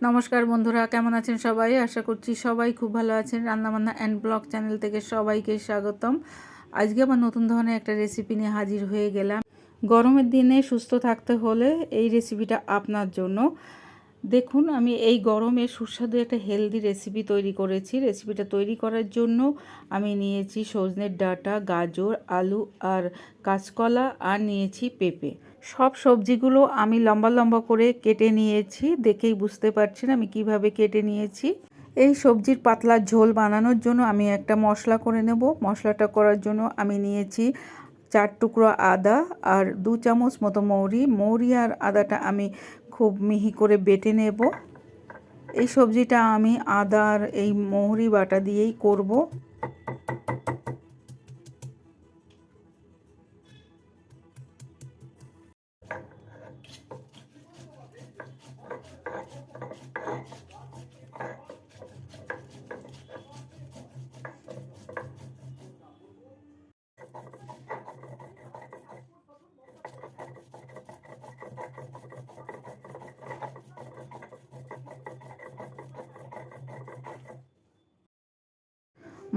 নমস্কার বন্ধুরা, কেমন আছেন সবাই? আশা করছি সবাই খুব ভালো আছেন। রান্নাবান্না অ্যান্ড ব্লগ চ্যানেল থেকে সবাইকে স্বাগতম। আজকে আবার নতুন ধরনের একটা রেসিপি নিয়ে হাজির হয়ে গেলাম। গরমের দিনে সুস্থ থাকতে হলে এই রেসিপিটা আপনার জন্য। দেখুন, আমি এই গরমে সুস্বাদু একটা হেলদি রেসিপি তৈরি করেছি। রেসিপিটা তৈরি করার জন্য আমি নিয়েছি সজনের ডাঁটা, গাজর, আলু আর কাঁচকলা আর নিয়েছি পেঁপে। সব সবজিগুলো আমি লম্বা লম্বা করে কেটে নিয়েছি। দেখেই বুঝতে পারছেন আমি কীভাবে কেটে নিয়েছি। এই সবজির পাতলা ঝোল বানানোর জন্য আমি একটা মশলা করে নেব। মশলাটা করার জন্য আমি নিয়েছি চার টুকরো আদা আর দু চামচ মতো মৌরি। মৌরি আর আদাটা আমি খুব মিহি করে বেটে নেব। এই সবজিটা আমি আদার এই মৌরি বাটা দিয়েই করব।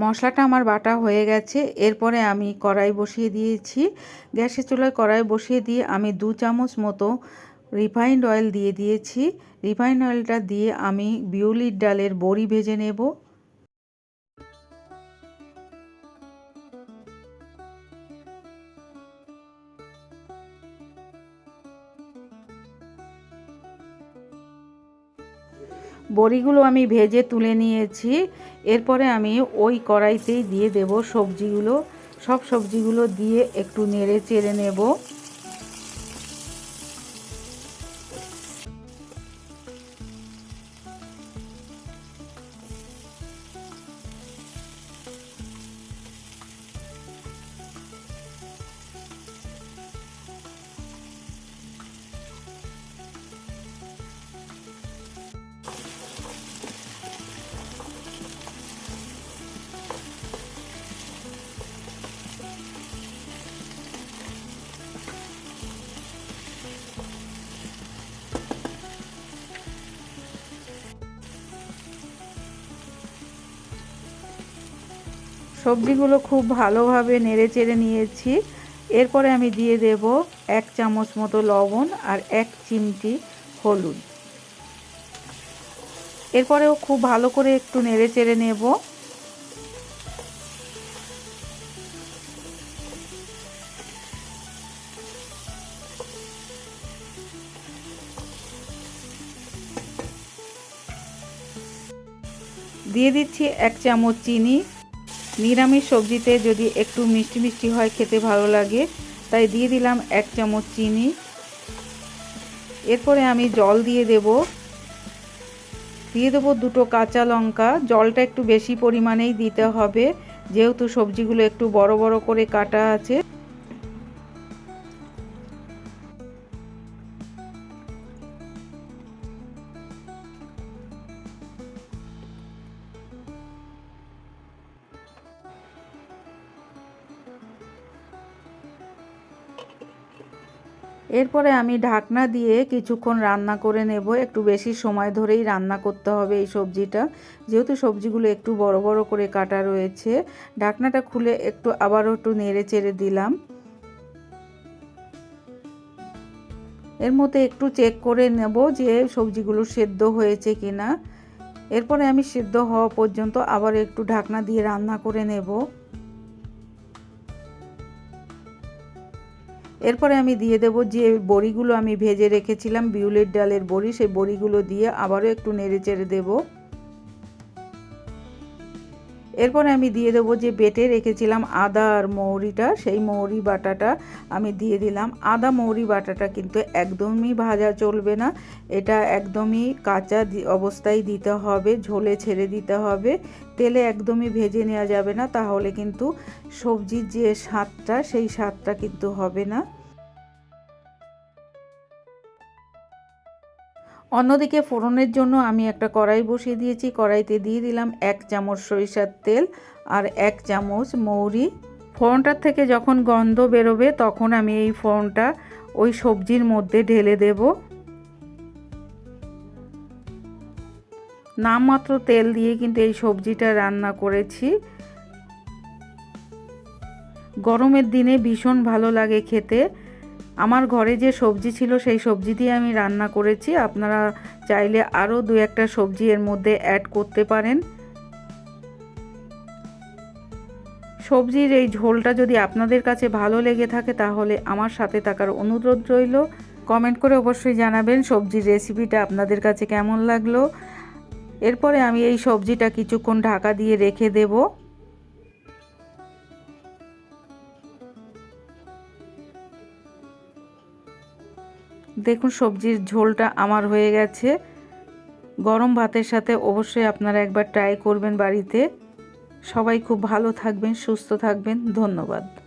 মশলাটা আমার বাটা হয়ে গেছে। এরপরে আমি কড়াই বসিয়ে দিয়েছি। গ্যাসের চুলায় কড়াই বসিয়ে দিয়ে আমি দু চামচ মতো রিফাইন্ড অয়েল দিয়ে দিয়েছি। রিফাইন্ড অয়েলটা দিয়ে আমি বিউলির ডালের বড়ি ভেজে নেব। বড়িগুলো আমি ভেজে তুলে নিয়েছি। এরপরে আমি ওই কড়াইতেই দিয়ে দেব সবজিগুলো। সব সবজিগুলো দিয়ে একটু নেড়ে চেড়ে নেব। সবজিগুলো খুব ভালোভাবে নেড়ে চেড়ে নিয়েছি। এরপরে আমি দিয়ে দেব এক চামচ মতো লবণ আর এক চিমটি হলুদ। এরপরেও খুব ভালো করে একটু নেড়ে চেড়ে নেব। দিয়ে দিচ্ছি এক চামচ চিনি। নিরামিষ সবজিতে যদি একটু মিষ্টি মিষ্টি হয়, খেতে ভালো লাগে। তাই দিয়ে দিলাম এক চামচ চিনি। এরপরে আমি জল দিয়ে দেব। দিয়ে দেবো দুটো কাঁচা লঙ্কা। জলটা একটু বেশি পরিমাণেই দিতে হবে। যেহেতু সবজিগুলো একটু বড় বড় করে কাটা আছে। এরপরে আমি ঢাকনা দিয়ে কিছুক্ষণ রান্না করে নেব। একটু বেশি সময় ধরেই রান্না করতে হবে এই সবজিটা। যেহেতু সবজিগুলো একটু বড় বড় করে কাটা রয়েছে, ঢাকনাটা খুলে একটু আবারও একটু নেড়ে চেড়ে দিলাম। এর মধ্যে একটু চেক করে নেব যে সবজিগুলো সেদ্ধ হয়েছে কিনা। এরপরে আমি সেদ্ধ হওয়া পর্যন্ত আবার একটু ঢাকনা দিয়ে রান্না করে নেব। এরপরে আমি দিয়ে দেব যে বড়িগুলো আমি ভেজে রেখেছিলাম, বিউলের ডালের বড়ি, সেই বড়িগুলো দিয়ে আবারও একটু নেড়ে চেড়ে দেবো। এরপরে আমি দিয়ে দেবো যে বেটে রেখেছিলাম আদা আর মৌরিটা, সেই মৌরি বাটাটা আমি দিয়ে দিলাম। আদা মৌরি বাটাটা কিন্তু একদমই ভাজা চলবে না, এটা একদমই কাঁচা অবস্থায় দিতে হবে, ঝোলে ছেড়ে দিতে হবে, তেলে একদমই ভেজে নেওয়া যাবে না, তাহলে কিন্তু সবজির যে স্বাদটা, সেই স্বাদটা কিন্তু হবে না। অন্যদিকে ফোড়নের জন্য আমি একটা কড়াই বসিয়ে দিয়েছি। কড়াইতে দিয়ে দিলাম এক চামচ সরিষার তেল আর এক চামচ মৌরি। ফোড়নটার থেকে যখন গন্ধ বেরোবে তখন আমি এই ফোড়নটা ওই সবজির মধ্যে ঢেলে দেব। নামমাত্র তেল দিয়ে কিন্তু এই সবজিটা রান্না করেছি। গরমের দিনে ভীষণ ভালো লাগে খেতে। আমার ঘরে যে সবজি ছিল, সেই সবজি দিয়ে আমি রান্না করেছি। আপনারা চাইলে আরও দু একটা সবজি এর মধ্যে অ্যাড করতে পারেন। সবজির এই ঝোলটা যদি আপনাদের কাছে ভালো লেগে থাকে, তাহলে আমার সাথে থাকার অনুরোধ রইল। কমেন্ট করে অবশ্যই জানাবেন সবজির রেসিপিটা আপনাদের কাছে কেমন লাগল। এরপরে আমি এই সবজিটা কিছুক্ষণ ঢাকা দিয়ে রেখে দেব। দেখুন সবজির ঝোলটা আমার হয়ে গেছে। গরম ভাতের সাথে অবশ্যই আপনারা একবার ট্রাই করবেন বাড়িতে। সবাই খুব ভালো থাকবেন, সুস্থ থাকবেন। ধন্যবাদ।